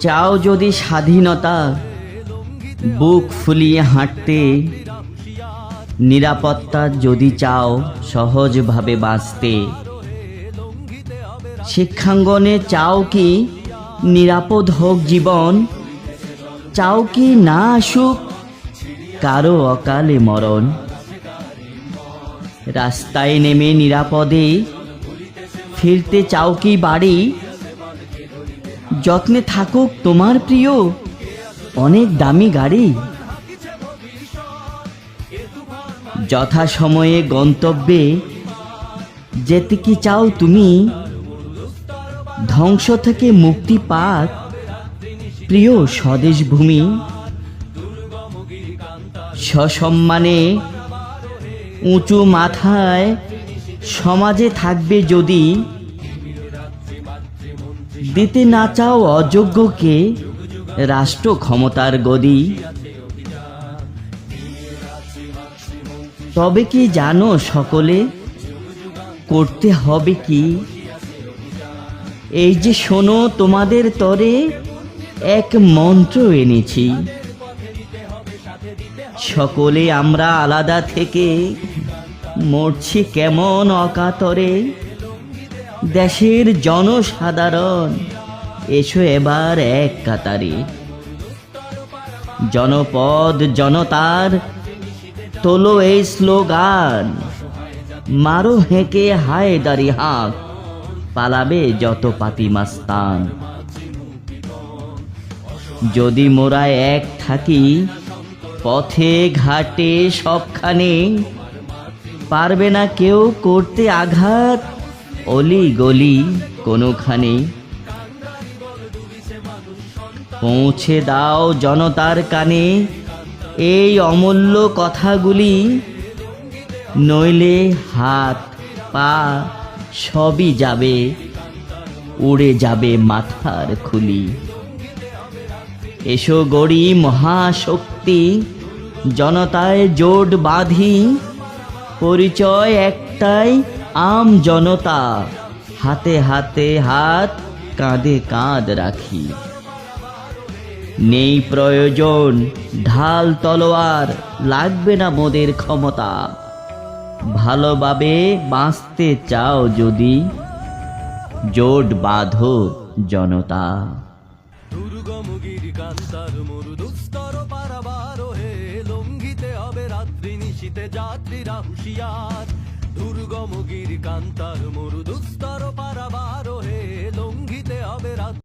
চাও যদি স্বাধীনতা, বুক ফুলিয়ে হাঁটতে, নিরাপত্তা যদি চাও সহজভাবে বাঁচতে। শিক্ষাঙ্গনে চাও কি নিরাপদ হোক জীবন? চাও কি না আসুক কারও অকালে মরণ? রাস্তায় নেমে নিরাপদে ফিরতে চাও কি বাড়ি? যত্নে থাকুক তোমার প্রিয়, অনেক দামি গাড়ি। যথা সময়ে গন্তব্যে যেতে কি চাও তুমি? ধ্বংস থেকে মুক্তি পাক প্রিয় স্বদেশ ভূমি। সসম্মানে উঁচু মাথায় সমাজে থাকবে যদি দিতে না চাও অযোগ্যকে, রাষ্ট্র ক্ষমতার গদি। তবে কি জানো সকলে, করতে হবে কি? এই যে শোনো তোমাদের তরে, এক মন্ত্র এনেছি। সকলে আমরা আলাদা থেকে, মরছি কেমন অকাতরে। দেশের জনসাধারণ, এসো এবার এক কাতারে। জনপদ, জনতার, তোলো এই স্লোগান, মারো হেঁকে, হায় দারি হাঁক, পালাবে যত পাতি মাস্তান। যদি মোরা এক থাকি, পথে ঘাটে সবখানে, পারবে না কেউ করতে আঘাত অলি গলি কোনোখানে। পৌঁছে দাও জনতার কানে। এই অমূল্য কথাগুলি নইলে হাত, পা সবই যাবে, উড়ে যাবে মাথার খুলি। এসো গড়ি মহাশক্তি, জনতায় জোট বাঁধি, পরিচয় একটাই আম জনতা, হাতে হাতে হাত, কাঁধে কাঁধ রাখি। নেই প্রয়োজন ঢাল তলোয়ার, লাগবে না মোদের ক্ষমতা। ভালোভাবে বাঁচতে চাও যদি, জোট বাঁধো জনতা। দুর্গমগির হবে রাত্রি নিশীতে যাত্রীরা হুঁশিয়ার। দুর্গমগির কান্তার মরু দুস্তর পারাবার হে